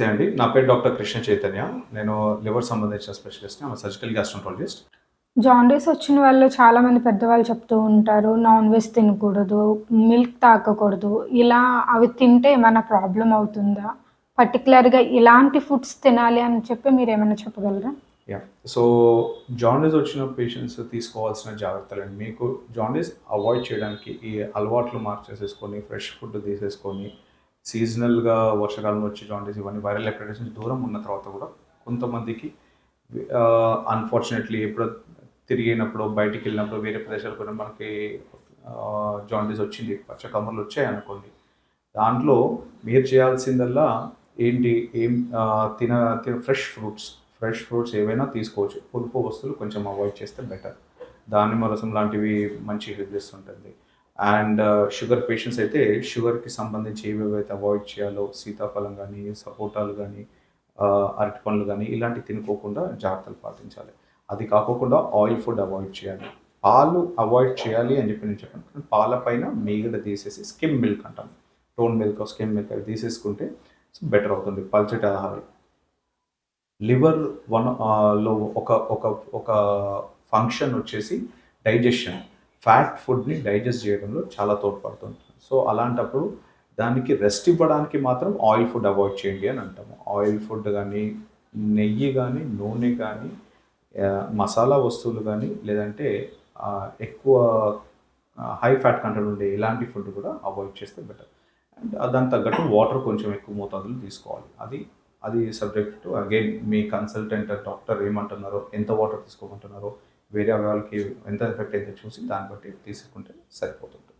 నమస్తే అండి. నా పేరు డాక్టర్ కృష్ణ చైతన్య. నేను లివర్ సంబంధించిన స్పెషలిస్ట్ సర్జికల్ గ్యాస్ట్రంటాలజిస్ట్. జాండీస్ వచ్చిన వాళ్ళు చాలా మంది పెద్దవాళ్ళు చెప్తూ ఉంటారు నాన్ వెజ్ తినకూడదు మిల్క్ తాగకూడదు ఇలా అవి తింటే ఏమైనా ప్రాబ్లం అవుతుందా? పర్టికులర్గా ఇలాంటి ఫుడ్స్ తినాలి అని చెప్పి మీరు ఏమైనా చెప్పగలరా? యా సో జాండీస్ వచ్చిన పేషెంట్స్ తీసుకోవాల్సిన జాగ్రత్తలు అండి. మీకు జాండీస్ అవాయిడ్ చేయడానికి ఈ అలవాట్లు మార్చేసేసుకొని ఫ్రెష్ ఫుడ్ తీసేసుకొని సీజనల్గా వర్షాకాలం వచ్చి జాండీస్ ఇవన్నీ వైరల్ హెపటైటిస్ నుంచి దూరం ఉన్న తర్వాత కూడా కొంతమందికి అన్ఫార్చునేట్లీ ఎప్పుడు తిరిగినప్పుడు బయటికి వెళ్ళినప్పుడు వేరే ప్రదేశాలకు కూడా మనకి జాండీస్ వచ్చింది. పచ్చ కమ్మలు వచ్చాయి అనుకోండి. దాంట్లో మీరు చేయాల్సిందల్లా ఏంటి? ఏం తిన తిన ఫ్రెష్ ఫ్రూట్స్ ఫ్రెష్ ఫ్రూట్స్ ఏవైనా తీసుకోవచ్చు. పులుపు వస్తువులు కొంచెం అవాయిడ్ చేస్తే బెటర్ దానిమ్మ రసం లాంటివి మంచి హెల్ప్ చేస్తుంటుంది. అండ్ షుగర్ పేషెంట్స్ అయితే షుగర్కి సంబంధించి ఏవేవైతే అవాయిడ్ చేయాలో సీతాఫలం కానీ సపోటాలు కానీ అరటి పండ్లు కానీ ఇలాంటివి తినుకోకుండా జాగ్రత్తలు పాటించాలి. అది కాకుండా ఆయిల్ ఫుడ్ అవాయిడ్ చేయాలి. పాలు అవాయిడ్ చేయాలి అని చెప్పి నేను చెప్పాను. కానీ పాల పైన మీగడ తీసేసి స్కిమ్ మిల్క్ అంటాం. టోన్ మిల్క్ స్కిమ్ మిల్క్ అవి తీసేసుకుంటే బెటర్ అవుతుంది. పల్చటి ఆహారం. లివర్ వన్లో ఒక ఒక ఒక ఫంక్షన్ వచ్చేసి డైజెషన్ ఫ్యాట్ ఫుడ్ని డైజెస్ట్ చేయడంలో చాలా తోడ్పడుతుంది సో అలాంటప్పుడు దానికి రెస్ట్ ఇవ్వడానికి మాత్రం ఆయిల్ ఫుడ్ అవాయిడ్ చేయండి అని అంటాము. ఆయిల్ ఫుడ్ కానీ నెయ్యి కానీ నూనె కానీ మసాలా వస్తువులు కానీ లేదంటే ఎక్కువ హై ఫ్యాట్ కంటెంట్ ఉండే ఇలాంటి ఫుడ్ కూడా అవాయిడ్ చేస్తే బెటర్. అండ్ దానికి తగ్గట్టు వాటర్ కొంచెం ఎక్కువ మోతాదులు తీసుకోవాలి. అది అది సబ్జెక్ట్. టు అగైన్ మీ కన్సల్టెంట్ డాక్టర్ ఏమంటున్నారో ఎంత వాటర్ తీసుకోమంటున్నారో వేరే వాళ్ళకి ఎంత ఎఫెక్ట్ అయితే చూసి దాన్ని బట్టి తీసుకుంటే సరిపోతుంది